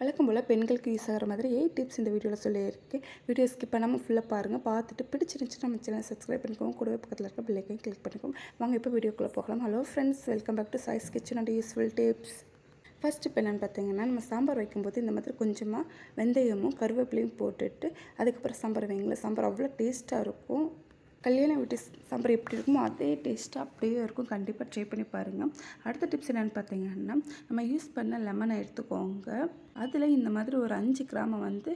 வழக்கம் போல் பெண்களுக்கு யூஸ் ஆகிற மாதிரி எயிட் டிப்ஸ் இந்த வீடியோவில் சொல்லியிருக்கேன் வீடியோ ஸ்கிப் பண்ணாமல் ஃபுல்லாக பாருங்கள் பார்த்துட்டு பிடிச்சிருந்துச்சு நம்ம சேனல் சப்ஸ்கிரைப் பண்ணிக்கோங்க. கூடவே பக்கத்தில் இருக்க பிள்ளைக்கையும் கிளிக் பண்ணிக்கோங்க. வாங்க இப்போ வீடியோக்குள்ளே போகலாம். Hello friends welcome back to choice kitchen and useful tips first இப்போ என்னென்னு பார்த்தீங்கன்னா நம்ம சாம்பார் வைக்கும்போது இந்த மாதிரி கொஞ்சமாக வெந்தயமும் கருவேப்பிலையும் போட்டுட்டு அதுக்கப்புறம் சாம்பார் வைங்களேன் சாம்பார் அவ்வளோ டேஸ்ட்டாக இருக்கும். கல்யாண வீட்டு சாம்பார் எப்படி இருக்குமோ அதே டேஸ்ட்டாக அப்படியே இருக்கும். கண்டிப்பாக ட்ரை பண்ணி பாருங்கள் அடுத்த டிப்ஸ் என்னென்னு பார்த்தீங்கன்னா நம்ம யூஸ் பண்ண லெமனை எடுத்துக்கோங்க. அதில் இந்த மாதிரி ஒரு அஞ்சு கிராமை வந்து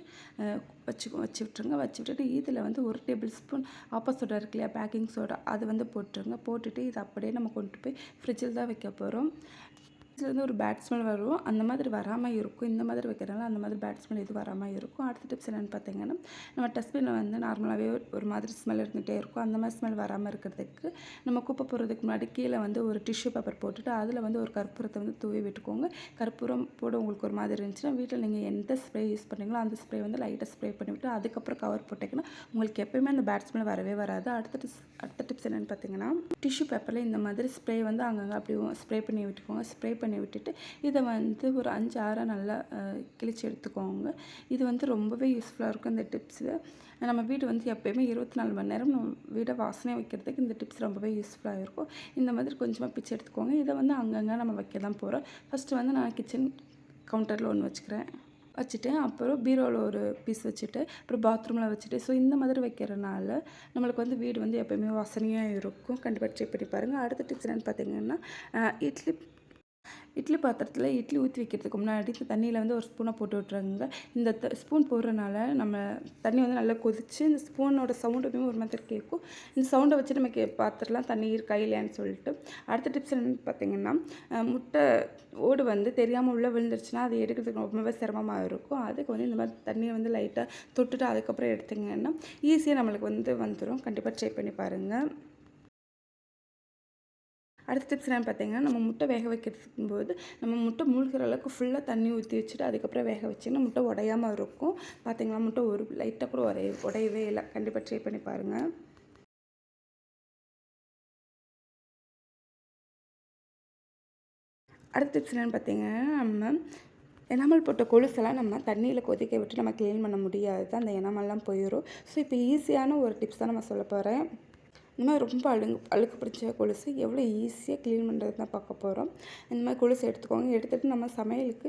வச்சு வச்சு விட்ருங்க வச்சு விட்டுட்டு இதில் வந்து ஒரு டேபிள் ஸ்பூன் ஆப்பா சோடா இருக்கு இல்லையா பேக்கிங் சோடா அது வந்து போட்டுருங்க. போட்டுட்டு இதை அப்படியே நம்ம கொண்டு போய் ஃப்ரிட்ஜில் தான் வைக்க போகிறோம் வந்து ஒரு பேட் ஸ்மெல் வரும் அந்த மாதிரி வராமல் இருக்கும். இந்த மாதிரி வைக்கிறனால அந்த மாதிரி பேட் ஸ்மெல் இது வராமல் இருக்கும். அடுத்த டிப்ஸ் என்னென்னு பார்த்தீங்கன்னா நம்ம டஸ்ட்பினில் வந்து நார்மலாகவே ஒரு மாதிரி ஸ்மெல் இருந்துகிட்டே இருக்கும். அந்த மாதிரி ஸ்மெல் வராமல் இருக்கிறதுக்கு நம்ம குப்பை போடுறதுக்கு முன்னாடி கீழே வந்து ஒரு டிஷ்யூ பேப்பர் போட்டுட்டு அதில் வந்து ஒரு கற்பூரத்தை வந்து தூவி விட்டுக்கோங்க. கற்பூரம் போட உங்களுக்கு ஒரு மாதிரி இருந்துச்சுன்னா வீட்டில் நீங்கள் எந்த ஸ்ப்ரே யூஸ் பண்ணுறீங்களோ அந்த ஸ்ப்ரே வந்து லைட்டாக ஸ்ப்ரே பண்ணிவிட்டு அதுக்கப்புறம் கவர் போட்டிங்கன்னா உங்களுக்கு எப்போயுமே அந்த பேட் ஸ்மெல் வரவே வராது. அடுத்த டிப்ஸ் அடுத்த டிப்ஸ் என்னென்னு பார்த்தீங்கன்னா டிஷ்யூ பேப்பரில் இந்த மாதிரி ஸ்ப்ரே வந்து அங்கங்கே அப்படி ஸ்ப்ரே பண்ணி விட்டுக்கோங்க. ஸ்ப்ரே பண்ணி விட்டுட்டு இதை வந்து ஒரு அஞ்சு ஆறாக நல்லா கிழிச்சு எடுத்துக்கோங்க. இது வந்து ரொம்பவே யூஸ்ஃபுல்லாக இருக்கும் இந்த டிப்ஸு நம்ம வீடு வந்து எப்போயுமே இருபத்தி நாலு மணி நேரம் நம்ம வீடை வாசனை வைக்கிறதுக்கு இந்த டிப்ஸ் ரொம்பவே யூஸ்ஃபுல்லாக இருக்கும். இந்த மாதிரி கொஞ்சமாக பிச்சு எடுத்துக்கோங்க. இதை வந்து அங்கங்கே நம்ம வைக்க தான் போகிறோம் ஃபஸ்ட்டு வந்து நான் கிச்சன் கவுண்டரில் ஒன்று வச்சுக்கிறேன். வச்சுட்டு அப்புறம் பீரோவில் ஒரு பீஸ் வச்சுட்டு அப்புறம் பாத்ரூமில் வச்சுட்டு. ஸோ இந்த மாதிரி வைக்கிறனால நம்மளுக்கு வந்து வீடு வந்து எப்போயுமே வாசனையாக இருக்கும். கண்டிப்பாக செக் பண்ணி பாருங்கள் அடுத்த டிப்ஸ் என்னென்னு பார்த்தீங்கன்னா இட்லி இட்லி பாத்திரத்தில் இட்லி ஊற்றி வைக்கிறதுக்கு முன்னாடி தண்ணியில் வந்து ஒரு ஸ்பூனை போட்டு விட்ருங்க இந்த த ஸ்பூன் போடுறனால நம்ம தண்ணி வந்து நல்லா கொதித்து இந்த ஸ்பூனோட சவுண்டுமே ஒரு மாதிரி கேட்கும் இந்த சவுண்டை வச்சு நம்ம கே பார்த்துடலாம் தண்ணி இருக்கா சொல்லிட்டு. அடுத்த டிப்ஸ் என்னென்னு பார்த்தீங்கன்னா முட்டை ஓடு வந்து தெரியாமல் உள்ளே விழுந்துருச்சுன்னா அதை எடுக்கிறதுக்கு ரொம்பவே சிரமமாக இருக்கும். அதுக்கு வந்து இந்த மாதிரி தண்ணியை வந்து லைட்டாக தொட்டுட்டு அதுக்கப்புறம் எடுத்திங்கன்னா ஈஸியாக நம்மளுக்கு வந்து வந்துடும் கண்டிப்பாக ட்ரை பண்ணி பாருங்கள் அடுத்த டிப்ஸ் என்னென்னு பார்த்தீங்கன்னா நம்ம முட்டை வேக வைக்கிறதுக்கும் போது நம்ம முட்டை மூழ்கிற அளவுக்கு ஃபுல்லாக தண்ணி ஊற்றி வச்சுட்டு அதுக்கப்புறம் வேக வச்சிங்கன்னா முட்டை உடையாமல் இருக்கும். பார்த்தீங்களா முட்டை ஒரு லைட்டாக கூட உடைய உடையவே இல்லை. கண்டிப்பாக ட்ரை பண்ணி பாருங்கள் அடுத்த டிப்ஸ் என்னென்னு பார்த்தீங்கன்னா நம்ம எனாமல் போட்ட கொலுசெல்லாம் நம்ம தண்ணியில் கொதிக்க விட்டு நம்ம க்ளீன் பண்ண முடியாது. அந்த எனாமல்லாம் போயிடும் ஸோ இப்போ ஈஸியான ஒரு டிப்ஸ் தான் நம்ம சொல்ல போகிறேன் இந்த மாதிரி ரொம்ப அழுங்கு அழுக்கு பிடிச்ச கொலுசு எவ்வளோ ஈஸியாக க்ளீன் பண்ணுறது தான் பார்க்க போகிறோம் இந்த மாதிரி கொலுசு எடுத்துக்கோங்க. எடுத்துகிட்டு நம்ம சமையலுக்கு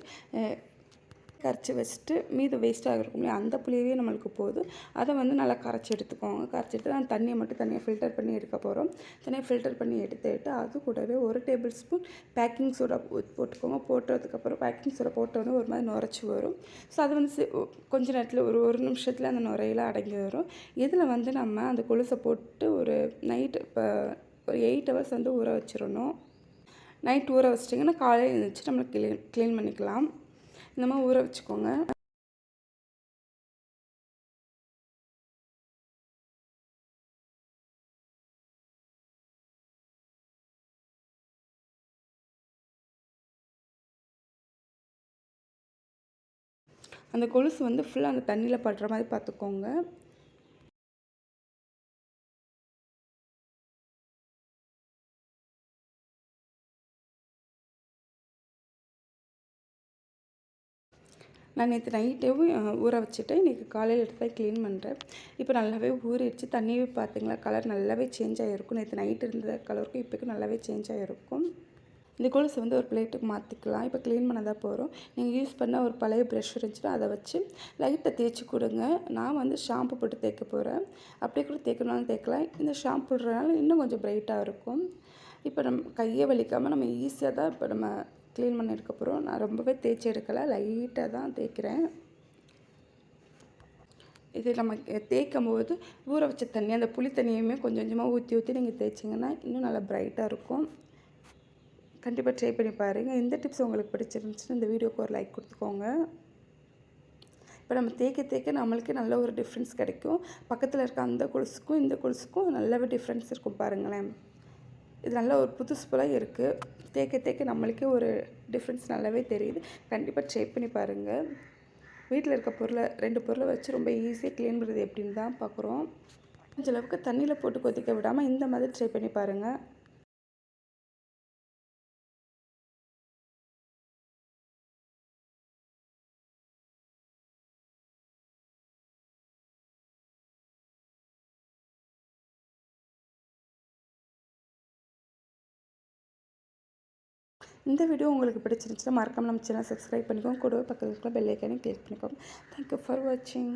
கரைச்சி வச்சுட்டு மீது வேஸ்ட்டாக இருக்கும் இல்லையா? அந்த புளியவே நம்மளுக்கு போதும் அதை வந்து நல்லா கரைச்சி எடுத்துக்கோங்க. கரைச்சி எடுத்து அந்த தண்ணியை மட்டும் தனியாக ஃபில்டர் பண்ணி எடுக்க போகிறோம் தனியாக ஃபில்டர் பண்ணி எடுத்துட்டு அது கூடவே ஒரு டேபிள் ஸ்பூன் பேக்கிங் சோடா போட்டுக்கோங்க. போட்டதுக்கப்புறம் பேக்கிங் சோடா போட்டோன்னே ஒரு மாதிரி நுரைச்சி வரும். ஸோ அது வந்து கொஞ்ச நேரத்தில் ஒரு ஒரு நிமிஷத்தில் அந்த நுரையெல்லாம் அடங்கி வரும். இதில் வந்து நம்ம அந்த கொலுசை போட்டு ஒரு நைட்டு இப்போ ஒரு எயிட் ஹவர்ஸ் வந்து ஊற வச்சிடணும். நைட் ஊற வச்சிட்டிங்கன்னா காலையில் எழுந்திரிச்சு நம்ம க்ளீன் க்ளீன் பண்ணிக்கலாம். இந்த மாதிரி ஊற வச்சுக்கோங்க. அந்த கொலுசு வந்து ஃபுல்லாக அந்த தண்ணியில் படுற மாதிரி பார்த்துக்கோங்க. நான் நேற்று நைட்டேவும் ஊற வச்சுட்டு இன்றைக்கி காலையில் எடுத்து தான் க்ளீன் பண்ணுறேன் இப்போ நல்லாவே ஊறிடுச்சு. தண்ணியே பார்த்தீங்களா கலர் நல்லாவே சேஞ்ச் ஆகிருக்கும் நேற்று நைட் இருந்த கலருக்கும் இப்போக்கும் நல்லாவே சேஞ்ச் ஆகிருக்கும் இந்த கொலுசு வந்து ஒரு பிளேட்டுக்கு மாற்றிக்கலாம் இப்போ க்ளீன் பண்ண தான் போகிறோம் நீங்கள் யூஸ் பண்ண ஒரு பழைய ப்ரெஷ் இருந்துச்சுன்னா அதை வச்சு லைட்டை தேய்ச்சி கொடுங்க. நான் வந்து ஷாம்பு போட்டு தேய்க்க போகிறேன் அப்படியே கூட தேய்க்கணும்னாலும் தேய்க்கலாம். இந்த ஷாம்பு போடுறதுனால இன்னும் கொஞ்சம் ப்ரைட்டாக இருக்கும். இப்போ நம்ம கையை வலிக்காமல் நம்ம ஈஸியாக தான் இப்போ நம்ம க்ளீன் பண்ணி எடுக்க போகிறோம் நான் ரொம்பவே தேய்ச்சி எடுக்கலை. லைட்டாக தான் தேய்க்கிறேன். இது நம்ம தேய்க்கும் போது ஊற வச்ச தண்ணி அந்த புளி தண்ணியுமே கொஞ்சம் கொஞ்சமாக ஊற்றி ஊற்றி நீங்கள் தேய்ச்சிங்கன்னா இன்னும் நல்லா ப்ரைட்டாக இருக்கும். கண்டிப்பாக ட்ரை பண்ணி பாருங்கள் இந்த டிப்ஸ் உங்களுக்கு பிடிச்சிருந்துச்சுன்னா இந்த வீடியோக்கு ஒரு லைக் கொடுத்துக்கோங்க. இப்போ நம்ம தேய்க்க தேய்க்க நம்மளுக்கு நல்ல ஒரு டிஃப்ரென்ஸ் கிடைக்கும். பக்கத்தில் இருக்க அந்த கொலுசுக்கும் இந்த கொலுசுக்கும் நல்லாவே டிஃப்ரென்ஸ் இருக்கும் பாருங்களேன். இது நல்ல ஒரு புதுசு போல் இருக்குது தேக்க தேக்க நம்மளுக்கே ஒரு டிஃப்ரென்ஸ் நல்லாவே தெரியுது. கண்டிப்பாக ட்ரை பண்ணி பாருங்கள் வீட்டில் இருக்க பொருளை ரெண்டு பொருளை வச்சு ரொம்ப ஈஸியாக க்ளீன் பண்ணுறது எப்படின்னு தான் பார்க்குறோம் கொஞ்சம் அளவுக்கு தண்ணியில் போட்டு கொதிக்க விடாமல் இந்த மாதிரி ட்ரை பண்ணி பாருங்கள் இந்த வீடியோ உங்களுக்கு பிடிச்சிருந்துச்சுன்னா மறக்காமல் நம்ம சேனல் சப்ஸ்கிரைப் பண்ணிக்கோங்க. கூட பக்கத்தில் பெல் ஐக்கானே கிளிக் பண்ணிக்கோங்க. தேங்க்யூ ஃபார் வாட்சிங்